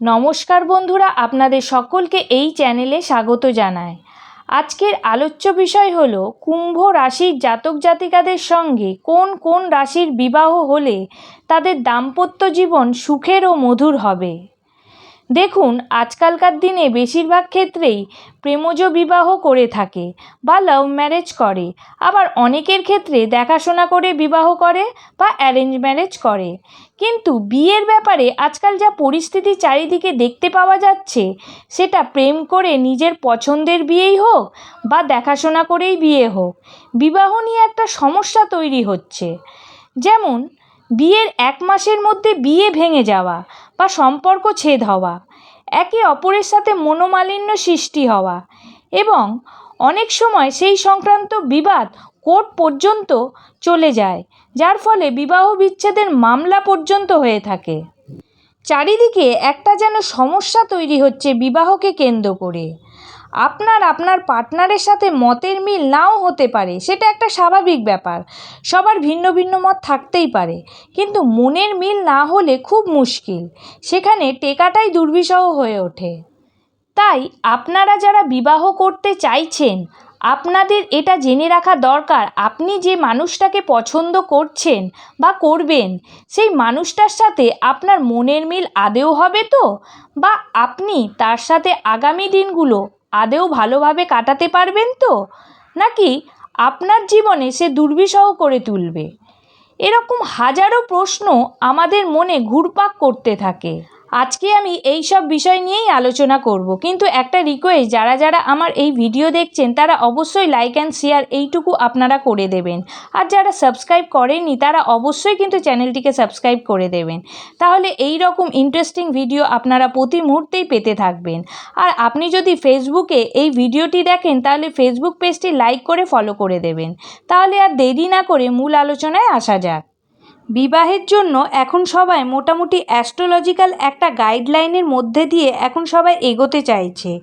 নমস্কার বন্ধুরা, আপনাদের সকলকে এই চ্যানেলে স্বাগত জানায় আজকের আলোচ্য বিষয় হল, কুম্ভ রাশির জাতক জাতিকাদের সঙ্গে কোন কোন রাশির বিবাহ হলে তাদের দাম্পত্য জীবন সুখের ও মধুর হবে। দেখুন, আজকালকার দিনে বেশিরভাগ ক্ষেত্রেই প্রেমজ বিবাহ করে থাকে বা লাভ ম্যারেজ করে। আবার অনেকের ক্ষেত্রে দেখাশোনা করে বিবাহ করে বা অ্যারেঞ্জ ম্যারেজ করে। কিন্তু বিয়ের ব্যাপারে আজকাল যা পরিস্থিতি চারিদিকে দেখতে পাওয়া যাচ্ছে, সেটা প্রেম করে নিজের পছন্দের বিয়েই হোক বা দেখাশোনা করেই বিয়ে হোক। বিবাহ নিয়ে একটা সমস্যা তৈরি হচ্ছে। যেমন, বিয়ের এক মাসের মধ্যে বিয়ে ভেঙে যাওয়া বা সম্পর্ক ছেদ হওয়া, একে অপরের সাথে মনোমালিন্য সৃষ্টি হওয়া এবং অনেক সময় সেই সংক্রান্ত বিবাদ কোর্ট পর্যন্ত চলে যায়, যার ফলে বিবাহ বিচ্ছেদের মামলা পর্যন্ত হয়ে থাকে। চারিদিকে একটা যেন সমস্যা তৈরি হচ্ছে বিবাহকে কেন্দ্র করে। আপনার আপনার পার্টনারের সাথে মতের মিল নাও হতে পারে, সেটা একটা স্বাভাবিক ব্যাপার। সবার ভিন্ন ভিন্ন মত থাকতেই পারে, কিন্তু মনের মিল না হলে খুব মুশকিল। সেখানে টেকাটাই দুর্বিষহ হয়ে ওঠে। তাই আপনারা যারা বিবাহ করতে চাইছেন, আপনাদের এটা জেনে রাখা দরকার, আপনি যে মানুষটাকে পছন্দ করছেন বা করবেন, সেই মানুষটার সাথে আপনার মনের মিল আদেও হবে তো? বা আপনি তার সাথে আগামী দিনগুলো আদেও ভালোভাবে কাটাতে পারবেন তো? নাকি আপনার জীবনে সে দুর্বিষহ করে তুলবে? এরকম হাজারো প্রশ্ন আমাদের মনে ঘুরপাক করতে থাকে। আজকে আমি এই সব বিষয় নিয়েই আলোচনা করব। কিন্তু একটা রিকোয়েস্ট যারা যারা আমার এই ভিডিও দেখছেন, তারা অবশ্যই লাইক অ্যান্ড শেয়ার এইটুকু আপনারা করে দেবেন। আর যারা সাবস্ক্রাইব করেননি, তারা অবশ্যই কিন্তু চ্যানেলটিকে সাবস্ক্রাইব করে দেবেন। তাহলে এই রকম ইন্টারেস্টিং ভিডিও আপনারা প্রতি মুহূর্তেই পেতে থাকবেন। আর আপনি যদি ফেসবুকে এই ভিডিওটি দেখেন, তাহলে ফেসবুক পেজটি লাইক করে ফলো করে দেবেন। তাহলে আর দেরি না করে মূল আলোচনায় আসা যাক। বিবাহের জন্য এখন সবাই মোটামুটি অ্যাস্ট্রোলজিক্যাল একটা গাইডলাইনের মধ্যে দিয়ে এখন সবাই এগোতে চাইছে।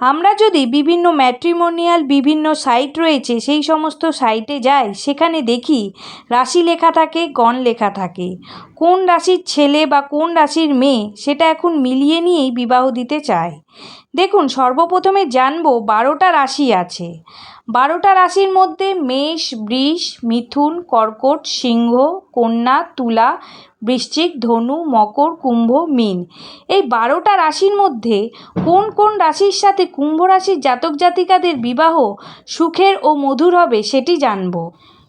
আমরা যদি বিভিন্ন ম্যাট্রিমোনিয়াল বিভিন্ন সাইট রয়েছে, সেই সমস্ত সাইটে যাই, সেখানে দেখি রাশি লেখা থাকে, গণ লেখা থাকে। কোন রাশির ছেলে বা কোন রাশির মেয়ে, সেটা এখন মিলিয়ে নিয়েই বিবাহ দিতে চায়। দেখুন, সর্বপ্রথমে জানব বারোটা রাশি আছে। বারোটা রাশির মধ্যে মেষ, বৃষ, মিথুন, কর্কট, সিংহ, কন্যা, তুলা, বৃশ্চিক, ধনু, মকর, কুম্ভ, মীন। এই বারোটা রাশির মধ্যে কোন কোন রাশির সাথে কুম্ভ রাশির জাতক জাতিকাদের বিবাহ সুখের ও মধুর হবে সেটি জানব।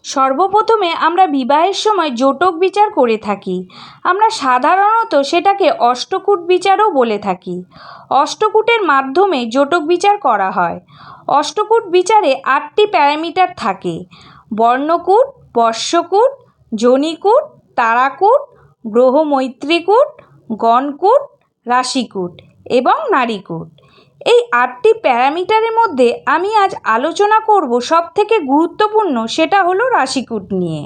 সর্বপ্রথমে আমরা বিবাহের সময় জোটক বিচার করে থাকি। আমরা সাধারণত সেটাকে অষ্টকূট বিচারও বলে থাকি। অষ্টকূটের মাধ্যমে জোটক বিচার করা হয়। অষ্টকূট বিচারে আটটি প্যারামিটার থাকে। বর্ণকূট, বর্ষকূট, জনিকূট, তারাকূট গ্রহ মৈত্রীকূট গণকূট, রাশিকূট এবং নারীকূট। এই আটটি প্যারামিটারের মধ্যে আমি আজ আলোচনা করব সব থেকে গুরুত্বপূর্ণ সেটা হলো রাশিকূট নিয়ে।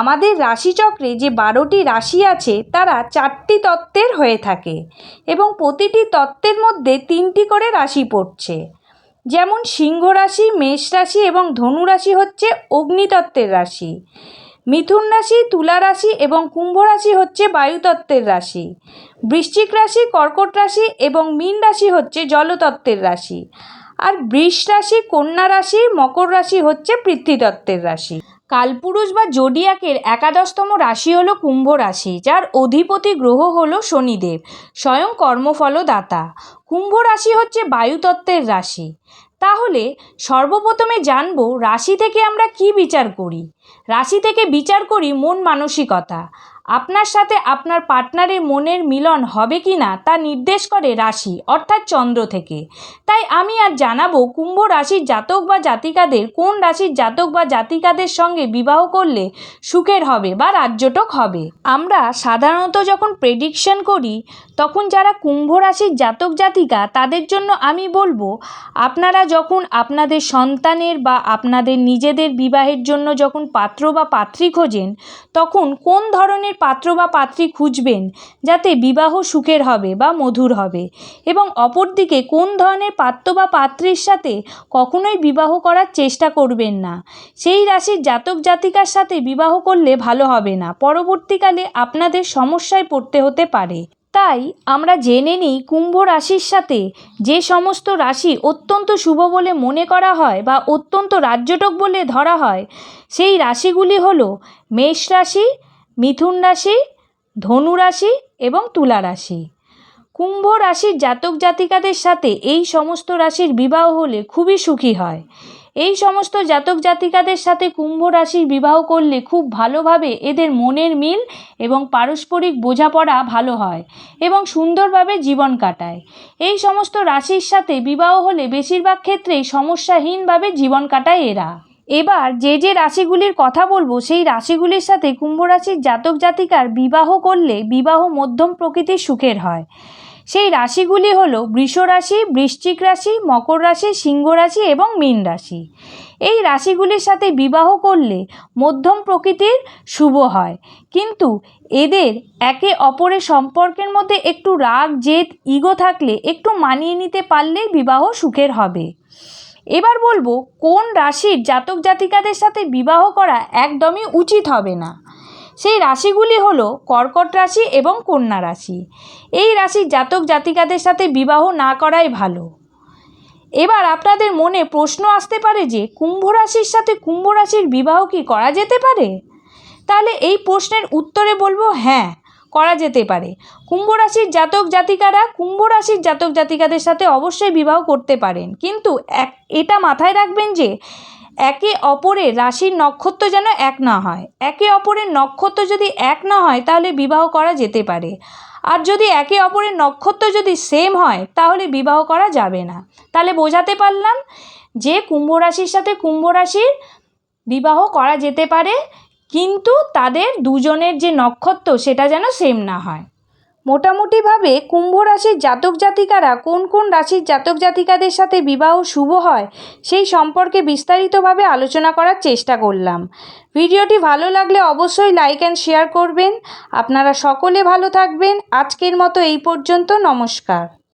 আমাদের রাশিচক্রে যে বারোটি রাশি আছে, তারা চারটি তত্ত্বের হয়ে থাকে এবং প্রতিটি তত্ত্বের মধ্যে তিনটি করে রাশি পড়ছে। যেমন সিংহ রাশি, মেষ রাশি এবং ধনু রাশি হচ্ছে অগ্নিতত্ত্বের রাশি। মিথুন রাশি, তুলা রাশি এবং কুম্ভ রাশি হচ্ছে বায়ুতত্ত্বের রাশি। বৃশ্চিক রাশি, কর্কট রাশি এবং মীন রাশি হচ্ছে জলতত্ত্বের রাশি। আর বৃষ রাশি, কন্যা রাশি, মকর রাশি হচ্ছে পৃথ্বীতত্ত্বের রাশি। কালপুরুষ বা জোডিয়াকের একাদশতম রাশি হলো কুম্ভ রাশি, যার অধিপতি গ্রহ হলো শনিদেব, স্বয়ং কর্মফলদাতা। কুম্ভ রাশি হচ্ছে বায়ুতত্ত্বের রাশি। তাহলে সর্বপ্রথমে জানব রাশি থেকে আমরা কি বিচার করি। রাশি থেকে বিচার করি মন মানসিকতা। আপনার সাথে আপনার পার্টনারের মনের মিলন হবে কি না তা নির্দেশ করে রাশি, অর্থাৎ চন্দ্র থেকে। তাই আমি আর জানাব কুম্ভ রাশির জাতক বা জাতিকাদের কোন রাশির জাতক বা জাতিকাদের সঙ্গে বিবাহ করলে সুখের হবে বা রাজ্যটক হবে। আমরা সাধারণত যখন প্রেডিকশন করি, তখন যারা কুম্ভ রাশির জাতক জাতিকা, তাদের জন্য আমি বলব, আপনারা যখন আপনাদের সন্তানের বা আপনাদের নিজেদের বিবাহের জন্য যখন পাত্র বা পাত্রী খোঁজেন, তখন কোন ধরনের পাত্র বা পাত্রী খুঁজবেন যাতে বিবাহ সুখের হবে বা মধুর হবে। এবং অপরদিকে কোন ধরনের পাত্র বা পাত্রীর সাথে কখনোই বিবাহ করার চেষ্টা করবেন না। সেই রাশির জাতক জাতিকার সাথে বিবাহ করলে ভালো হবে না। পরবর্তীকালে আপনাদের সমস্যায় পড়তে হতে পারে। তাই আমরা জেনে নিই কুম্ভ রাশির সাথে যে সমস্ত রাশি অত্যন্ত শুভ বলে মনে করা হয় বা অত্যন্ত রাজ্যটক বলে ধরা হয়, সেই রাশিগুলি হলো মেষ রাশি মিথুন রাশি, ধনু রাশি এবং তুলা রাশি। কুম্ভ রাশির জাতক জাতিকাদের সাথে এই সমস্ত রাশির বিবাহ হলে খুবই সুখী হয়। এই সমস্ত জাতক জাতিকাদের সাথে কুম্ভ রাশির বিবাহ করলে খুব ভালোভাবে এদের মনের মিল এবং পারস্পরিক বোঝাপড়া ভালো হয় এবং সুন্দরভাবে জীবন কাটায়। এই সমস্ত রাশির সাথে বিবাহ হলে বেশিরভাগ ক্ষেত্রেই সমস্যাহীনভাবে জীবন কাটায় এরা। এবার যে যে রাশিগুলির কথা বলব, সেই রাশিগুলির সাথে কুম্ভ রাশির জাতক জাতিকার বিবাহ করলে বিবাহ মধ্যম প্রকৃতির সুখের হয়। সেই রাশিগুলি হলো বৃষ রাশি, বৃশ্চিক রাশি, মকর রাশি, সিংহ রাশি এবং মীন রাশি। এই রাশিগুলির সাথে বিবাহ করলে মধ্যম প্রকৃতির শুভ হয়। কিন্তু এদের একে অপরের সম্পর্কের মধ্যে একটু রাগ, জেদ, ইগো থাকলে একটু মানিয়ে নিতে পারলেই বিবাহ সুখের হবে। এবার বলব, কোন রাশির জাতক জাতিকাদের সাথে বিবাহ করা একদমই উচিত হবে না? সেই রাশিগুলি হলো কর্কট রাশি এবং কন্যা রাশি। এই রাশির জাতক জাতিকাদের সাথে বিবাহ না করাই ভালো। এবার আপনাদের মনে প্রশ্ন আসতে পারে যে, কুম্ভ রাশির সাথে কুম্ভ রাশির বিবাহ কি করা যেতে পারে? তাহলে এই প্রশ্নের উত্তরে বলব হ্যাঁ করা যেতে পারে। কুম্ভ রাশির জাতক জাতিকারা কুম্ভ রাশির জাতক জাতিকাদের সাথে অবশ্যই বিবাহ করতে পারেন। কিন্তু এক, এটা মাথায় রাখবেন যে একে অপরের রাশির নক্ষত্র যেন এক না হয়। একে অপরের নক্ষত্র যদি এক না হয় তাহলে বিবাহ করা যেতে পারে। আর যদি একে অপরের নক্ষত্র যদি সেম হয় তাহলে বিবাহ করা যাবে না। তাহলে বোঝাতে পারলাম যে কুম্ভ রাশির সাথে কুম্ভ রাশির বিবাহ করা যেতে পারে। কিন্তু তাদের দুজনের যে নক্ষত্র, সেটা যেন সেম না হয়। মোটামুটিভাবে কুম্ভ রাশির জাতক জাতিকারা কোন কোন রাশির জাতক জাতিকাদের সাথে বিবাহ শুভ হয়, সেই সম্পর্কে বিস্তারিতভাবে আলোচনা করার চেষ্টা করলাম। ভিডিওটি ভালো লাগলে অবশ্যই লাইক অ্যান্ড শেয়ার করবেন। আপনারা সকলে ভালো থাকবেন। আজকের মতো এই পর্যন্ত, নমস্কার।